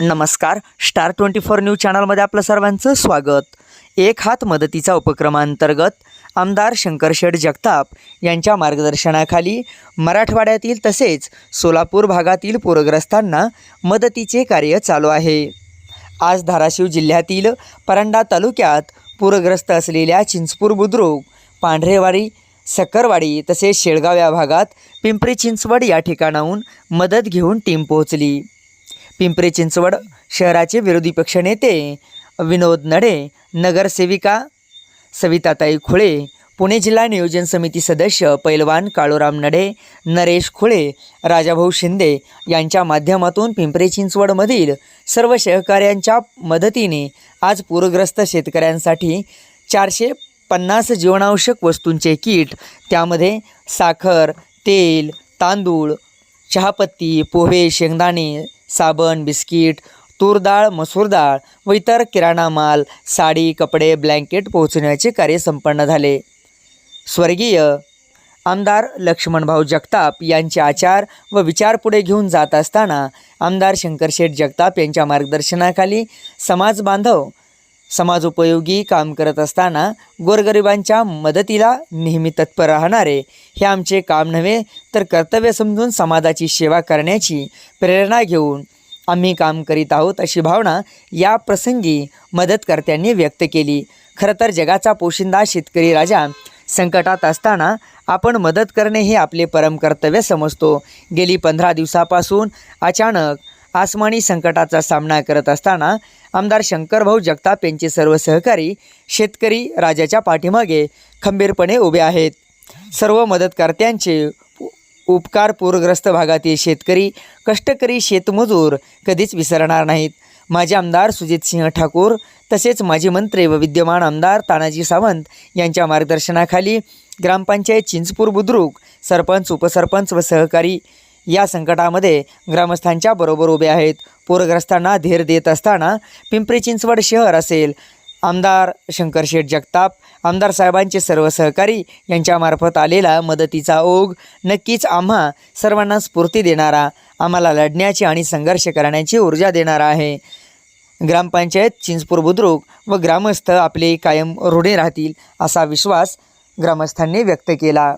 नमस्कार. Star twenty four news चॅनलमध्ये आपलं सर्वांचं स्वागत. एक हात मदतीचा उपक्रमांतर्गत आमदार शंकर शेठ जगताप यांच्या मार्गदर्शनाखाली मराठवाड्यातील तसेच सोलापूर भागातील पूरग्रस्तांना मदतीचे कार्य चालू आहे. आज धाराशिव जिल्ह्यातील परंडा तालुक्यात पूरग्रस्त असलेल्या चिंचपूर बुद्रुक पांढरेवाडी सक्करवाडी तसेच शेळगाव या भागात पिंपरी चिंचवड या ठिकाणाहून मदत घेऊन टीम पोहोचली. पिंपरी चिंचवड शहराचे विरोधी पक्षनेते विनोद नडे नगरसेविका सविताताई खुळे पुणे जिल्हा नियोजन समिती सदस्य पैलवान काळूराम नडे नरेश खुळे राजाभाऊ शिंदे यांच्या माध्यमातून पिंपरी चिंचवडमधील सर्व सहकाऱ्यांच्या मदतीने आज पूरग्रस्त शेतकऱ्यांसाठी चारशे पन्नास जीवनावश्यक वस्तूंचे किट त्यामध्ये साखर तेल तांदूळ चहापत्ती पोहे शेंगदाणे साबण बिस्किट तूर डाळ मसूर डाळ व इतर किराणा माल साडी कपडे ब्लँकेट पोहोचवण्याचे कार्य संपन्न झाले. स्वर्गीय आमदार लक्ष्मणभाऊ जगताप यांचे आचार व विचार पुढे घेऊन जात असताना आमदार शंकरशेठ जगताप यांच्या मार्गदर्शनाखाली समाज बांधव समाजोपयोगी काम करत असताना गोरगरिबांच्या मदतीला नेहमी तत्पर राहणारे हे आमचे काम नव्हे तर कर्तव्य समजून समाजाची सेवा करण्याची प्रेरणा घेऊन आम्ही काम करीत आहोत अशी भावना या प्रसंगी मदतकर्त्यांनी व्यक्त केली. खरं तर जगाचा पोशिंदा शेतकरी राजा. संकटात असताना आपण मदत करणे हे आपले परम कर्तव्य समजतो. गेली पंधरा दिवसापासून अचानक आसमानी संकटाचा सामना करत असताना आमदार शंकरभाऊ जगताप यांचे सर्व सहकारी शेतकरी राजाच्या पाठीमागे खंबीरपणे उभे आहेत. सर्व मदतकर्त्यांचे उपकार पूरग्रस्त भागातील शेतकरी कष्टकरी शेतमजूर कधीच विसरणार नाहीत. माजी आमदार सुजित सिंह ठाकूर तसेच माजी मंत्री व विद्यमान आमदार तानाजी सावंत यांच्या मार्गदर्शनाखाली ग्रामपंचायत चिंचपूर बुद्रुक सरपंच उपसरपंच व सहकारी या संकटामध्ये ग्रामस्थांच्या बरोबर उभे आहेत. पूरग्रस्तांना धीर देत असताना पिंपरी चिंचवड शहर असेल. आमदार शंकर शेठ जगताप आमदार साहेबांचे सर्व सहकारी यांच्यामार्फत आलेला मदतीचा ओघ नक्कीच आम्हा सर्वांना स्फूर्ती देणारा आम्हाला लढण्याची आणि संघर्ष करण्याची ऊर्जा देणारा आहे. ग्रामपंचायत चिंचपूर बुद्रुक व ग्रामस्थ आपले कायम रूढे राहतील असा विश्वास ग्रामस्थांनी व्यक्त केला.